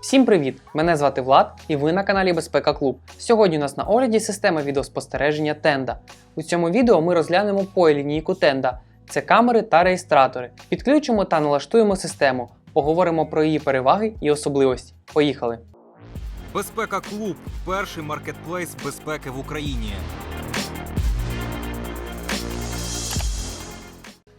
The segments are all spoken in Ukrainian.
Всім привіт! Мене звати Влад і ви на каналі Безпека Клуб. Сьогодні у нас на огляді система відеоспостереження Tenda. У цьому відео ми розглянемо POE лінійку Tenda. Це камери та реєстратори. Підключимо та налаштуємо систему. Поговоримо про її переваги і особливості. Поїхали! Безпека Клуб перший маркетплейс безпеки в Україні.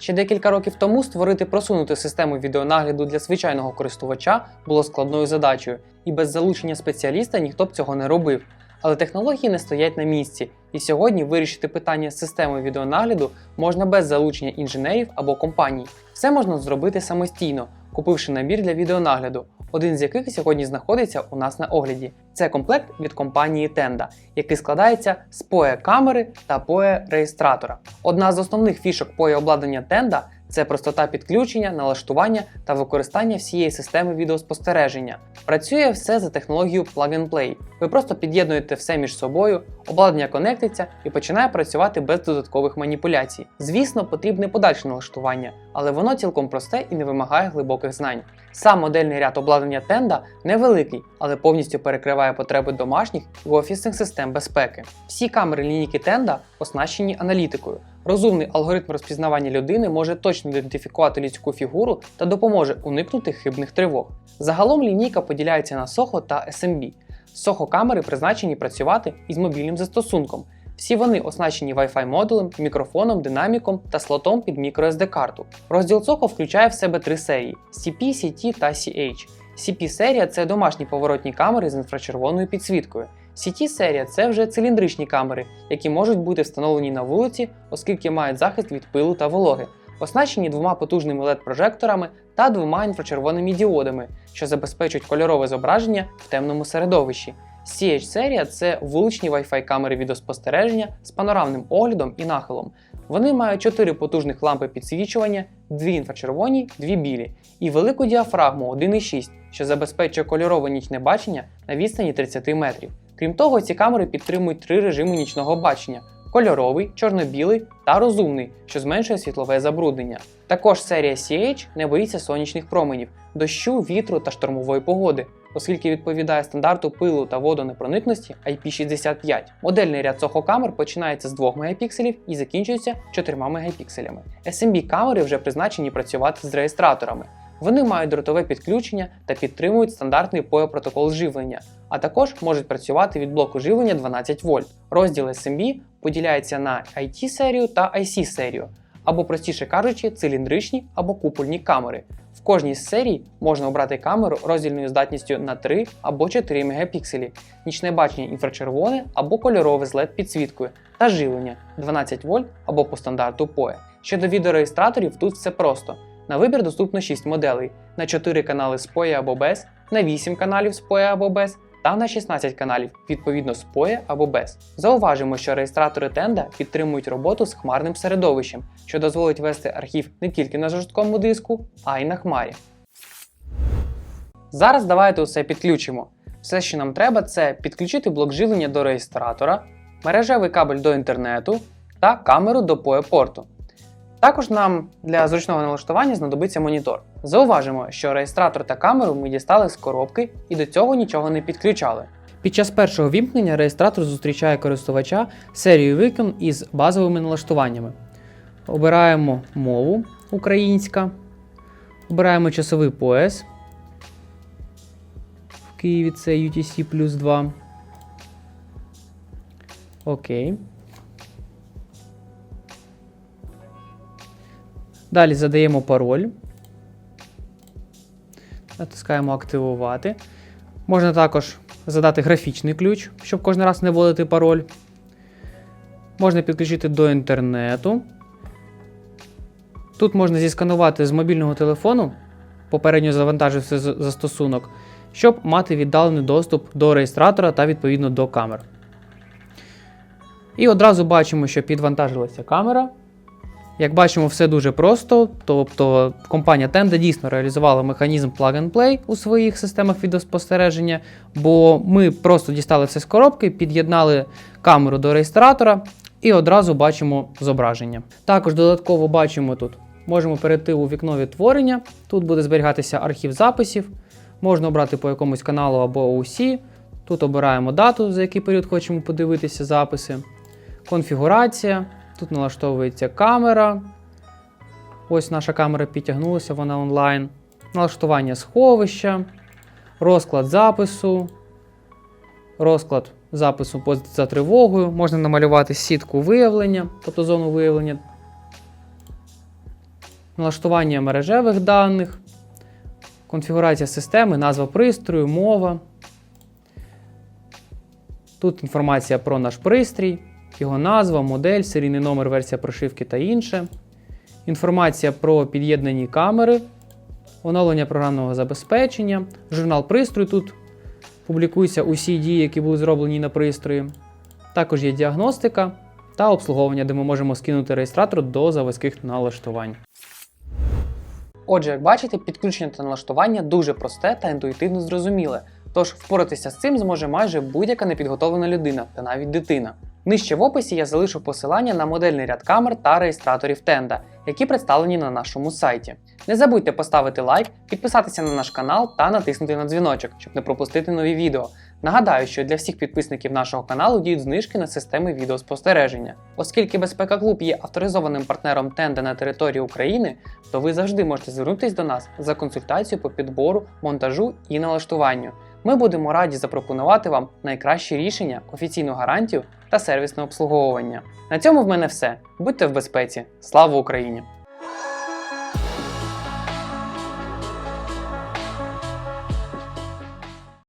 Ще декілька років тому створити просунуту систему відеонагляду для звичайного користувача було складною задачею, і без залучення спеціаліста ніхто б цього не робив. Але технології не стоять на місці, і сьогодні вирішити питання з системою відеонагляду можна без залучення інженерів або компаній. Все можна зробити самостійно, купивши набір для відеонагляду, один з яких сьогодні знаходиться у нас на огляді. Це комплект від компанії Tenda, який складається з POE камери та POE реєстратора. Одна з основних фішок POE обладнання Tenda це простота підключення, налаштування та використання всієї системи відеоспостереження. Працює все за технологією Plug and Play. Ви просто під'єднуєте все між собою, обладнання конектиться і починає працювати без додаткових маніпуляцій. Звісно, потрібне подальше налаштування, але воно цілком просте і не вимагає глибоких знань. Сам модельний ряд обладнання Tenda невеликий, але повністю перекриває потреби домашніх і офісних систем безпеки. Всі камери лінійки Tenda оснащені аналітикою. Розумний алгоритм розпізнавання людини може точно ідентифікувати людську фігуру та допоможе уникнути хибних тривог. Загалом лінійка поділяється на SOHO та SMB. SOHO камери призначені працювати із мобільним застосунком. Всі вони оснащені Wi-Fi модулем, мікрофоном, динаміком та слотом під microSD карту. Розділ SOHO включає в себе три серії: CP, CT та CH. CP серія це домашні поворотні камери з інфрачервоною підсвіткою. CT серія це вже циліндричні камери, які можуть бути встановлені на вулиці, оскільки мають захист від пилу та вологи, оснащені двома потужними LED-прожекторами та двома інфрачервоними діодами, що забезпечують кольорове зображення в темному середовищі. CH серія це вуличні Wi-Fi камери відеоспостереження з панорамним оглядом і нахилом. Вони мають 4 потужних лампи підсвічування, 2 інфрачервоні, 2 білі, і велику діафрагму 1,6, що забезпечує кольорове нічне бачення на відстані 30 метрів. Крім того, ці камери підтримують три режими нічного бачення: кольоровий, чорно-білий та розумний, що зменшує світлове забруднення. Також серія CH не боїться сонячних променів, дощу, вітру та штормової погоди, оскільки відповідає стандарту пилу та водонепроникності IP65. Модельний ряд SOHO камер починається з 2 Мп і закінчується 4 Мп. SMB камери вже призначені працювати з реєстраторами. Вони мають дротове підключення та підтримують стандартний POE протокол живлення, а також можуть працювати від блоку живлення 12 вольт. Розділ SMB поділяється на IT-серію та IC-серію, або простіше кажучи, циліндричні або купольні камери. В кожній з серій можна обрати камеру роздільною здатністю на 3 або 4 мегапікселі, нічне бачення інфрачервоне або кольорове з LED підсвіткою та живлення 12 вольт або по стандарту POE. Щодо відеореєстраторів, тут все просто. На вибір доступно 6 моделей: на 4 канали з POE або без, на 8 каналів з POE або без та на 16 каналів, відповідно з POE або без. Зауважимо, що реєстратори Tenda підтримують роботу з хмарним середовищем, що дозволить вести архів не тільки на жорсткому диску, а й на хмарі. Зараз давайте усе підключимо. Все, що нам треба, це підключити блок живлення до реєстратора, мережевий кабель до інтернету та камеру до POE порту. Також нам для зручного налаштування знадобиться монітор. Зауважимо, що реєстратор та камеру ми дістали з коробки і до цього нічого не підключали. Під час першого вімкнення реєстратор зустрічає користувача серією вікон із базовими налаштуваннями. Обираємо мову українська, обираємо часовий пояс. В Києві це UTC плюс 2. Окей. Далі задаємо пароль. Натискаємо активувати. Можна також задати графічний ключ, щоб кожен раз не вводити пароль. Можна підключити до інтернету. Тут можна зісканувати з мобільного телефону, попередньо завантажився застосунок, щоб мати віддалений доступ до реєстратора та відповідно до камер. І одразу бачимо, що підвантажилася камера. Як бачимо, все дуже просто. Тобто компанія Tenda дійсно реалізувала механізм Plug and Play у своїх системах відеоспостереження, бо ми просто дістали все з коробки, під'єднали камеру до реєстратора і одразу бачимо зображення. Також додатково бачимо тут, можемо перейти у вікно відтворення, тут буде зберігатися архів записів. Можна обрати по якомусь каналу або OC. Тут обираємо дату, за який період хочемо подивитися записи. Конфігурація. Тут налаштовується камера. Ось наша камера підтягнулася, вона онлайн. Налаштування сховища, розклад запису, розклад запису за тривогою. Можна намалювати сітку виявлення, тобто зону виявлення, налаштування мережевих даних, конфігурація системи, назва пристрою, мова. Тут інформація про наш пристрій, його назва, модель, серійний номер, версія прошивки та інше. Інформація про під'єднані камери, оновлення програмного забезпечення, журнал пристрою. Тут публікуються усі дії, які були зроблені на пристрої. Також є діагностика та обслуговування, де ми можемо скинути реєстратор до заводських налаштувань. Отже, як бачите, підключення та налаштування дуже просте та інтуїтивно зрозуміле. Тож впоратися з цим зможе майже будь-яка непідготовлена людина та навіть дитина. Нижче в описі я залишу посилання на модельний ряд камер та реєстраторів тенда, які представлені на нашому сайті. Не забудьте поставити лайк, підписатися на наш канал та натиснути на дзвіночок, щоб не пропустити нові відео. Нагадаю, що для всіх підписників нашого каналу діють знижки на системи відеоспостереження. Оскільки Безпека Клуб є авторизованим партнером тенда на території України, то ви завжди можете звернутися до нас за консультацією по підбору, монтажу і налаштуванню. Ми будемо раді запропонувати вам найкращі рішення, офіційну гарантію та сервісне обслуговування. На цьому в мене все. Будьте в безпеці. Слава Україні!